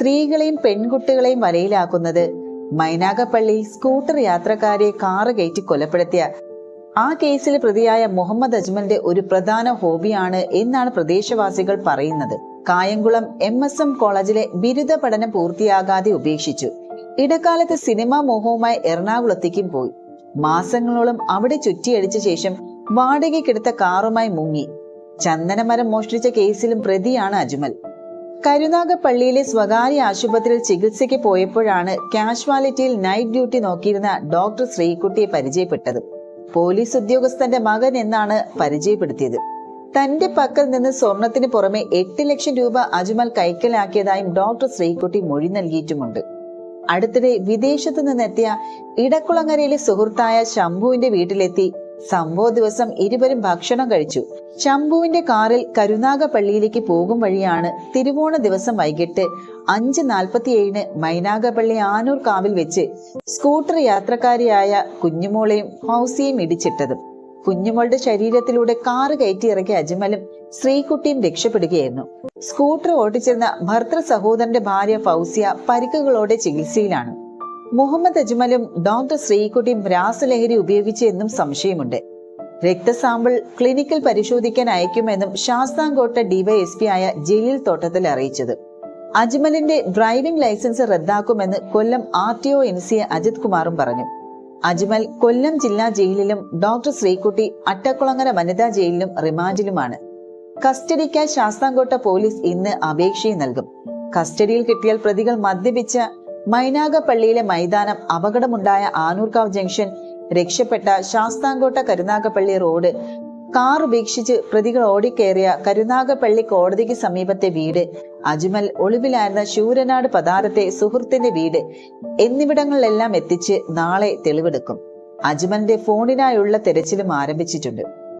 സ്ത്രീകളെയും പെൺകുട്ടികളെയും വലയിലാക്കുന്നത്. മൈനാഗപ്പള്ളി സ്കൂട്ടർ യാത്രക്കാരെ കാറ് കയറ്റി കൊലപ്പെടുത്തിയ ആ കേസിൽ പ്രതിയായ മുഹമ്മദ് അജ്മലിന്റെ ഒരു പ്രധാന ഹോബിയാണ് എന്നാണ് പ്രദേശവാസികൾ പറയുന്നത്. കായംകുളം എം എസ് എം കോളേജിലെ ബിരുദ പഠനം പൂർത്തിയാകാതെ ഉപേക്ഷിച്ചു. ഇടക്കാലത്ത് സിനിമാ മോഹവുമായി എറണാകുളത്തേക്കും പോയി. മാസങ്ങളോളം അവിടെ ചുറ്റിയടിച്ച ശേഷം വാടകയ്ക്കെടുത്ത കാറുമായി മുങ്ങി. ചന്ദനമരം മോഷ്ടിച്ച കേസിലും പ്രതിയാണ് അജ്മൽ. കരുനാഗപ്പള്ളിയിലെ സ്വകാര്യ ആശുപത്രിയിൽ ചികിത്സയ്ക്ക് പോയപ്പോഴാണ് കാഷ്വാലിറ്റിയിൽ നൈറ്റ് ഡ്യൂട്ടി നോക്കിയിരുന്ന ഡോക്ടർ ശ്രീകുട്ടിയെ പരിചയപ്പെട്ടത്. പോലീസ് ഉദ്യോഗസ്ഥന്റെ മകൻ എന്നാണ് പരിചയപ്പെടുത്തിയത്. തന്റെ പക്കൽ നിന്ന് സ്വർണത്തിന് പുറമെ എട്ട് ലക്ഷം രൂപ അജ്മൽ കൈക്കലാക്കിയതായും ഡോക്ടർ ശ്രീകുട്ടി മൊഴി നൽകിയിട്ടുമുണ്ട്. അടുത്തിടെ വിദേശത്തു നിന്നെത്തിയ ഇടക്കുളങ്ങരയിലെ സുഹൃത്തായ ശംഭുവിന്റെ വീട്ടിലെത്തി സംഭവ ദിവസം ഇരുവരും ഭക്ഷണം കഴിച്ചു. ശംഭുവിന്റെ കാറിൽ കരുനാഗപ്പള്ളിയിലേക്ക് പോകും വഴിയാണ് തിരുവോണ ദിവസം വൈകിട്ട് അഞ്ച് നാൽപ്പത്തിയേഴിന് മൈനാഗപ്പള്ളി ആനൂർ കാവിൽ വെച്ച് സ്കൂട്ടർ യാത്രക്കാരിയായ കുഞ്ഞുമോളെയും ഹൗസിയും ഇടിച്ചിട്ടത്. കുഞ്ഞുമോളുടെ ശരീരത്തിലൂടെ കാറ് കയറ്റിയിറക്കിയ അജ്മലും ശ്രീകുട്ടിയും രക്ഷപ്പെടുകയായിരുന്നു. സ്കൂട്ടർ ഓടിച്ചിരുന്ന ഭർത്തൃ സഹോദരന്റെ ഭാര്യ ഫൗസിയ പരിക്കുകളോടെ ചികിത്സയിലാണ്. മുഹമ്മദ് അജ്മലും ഡോക്ടർ ശ്രീകുട്ടിയും രാസലഹരി ഉപയോഗിച്ചു എന്നും സംശയമുണ്ട്. രക്തസാമ്പിൾ ക്ലിനിക്കിൽ പരിശോധിക്കാൻ അയക്കുമെന്നും ശാസ്താംകോട്ട ഡിവൈഎസ്പി ആയ ജലീൽ തോട്ടത്തിൽ അറിയിച്ചത്. അജ്മലിന്റെ driving licence റദ്ദാക്കുമെന്ന് Kollam R T O N C Ajith കുമാറും പറഞ്ഞു. അജ്മൽ കൊല്ലം ജില്ലാ ജയിലിലും ഡോക്ടർ ശ്രീകുട്ടി അട്ടക്കുളങ്ങര വനിതാ ജയിലിലും റിമാൻഡിലുമാണ്. കസ്റ്റഡിക്കായി ശാസ്താംകോട്ട പോലീസ് ഇന്ന് അപേക്ഷയും നൽകും. കസ്റ്റഡിയിൽ കിട്ടിയാൽ പ്രതികൾ മദ്യപിച്ച മൈനാഗപ്പള്ളിയിലെ മൈതാനം അപകടമുണ്ടായ ആനൂർക്കാവ് ജംഗ്ഷൻ രക്ഷപ്പെട്ട ശാസ്താംകോട്ട കരുനാഗപ്പള്ളി റോഡ്. കാർ ഉപേക്ഷിച്ച് പ്രതികൾ ഓടിക്കേറിയ കരുനാഗപ്പള്ളി കോടതിക്ക് സമീപത്തെ വീട്. അജ്മൽ ഒളിവിലായിരുന്ന ശൂരനാട് പതാരത്തെ സുഹൃത്തിന്റെ വീട്. എന്നിവിടങ്ങളിലെല്ലാം എത്തിച്ച് നാളെ തെളിവെടുക്കും. അജ്മലിന്റെ ഫോണിനായുള്ള തെരച്ചിലും ആരംഭിച്ചിട്ടുണ്ട്.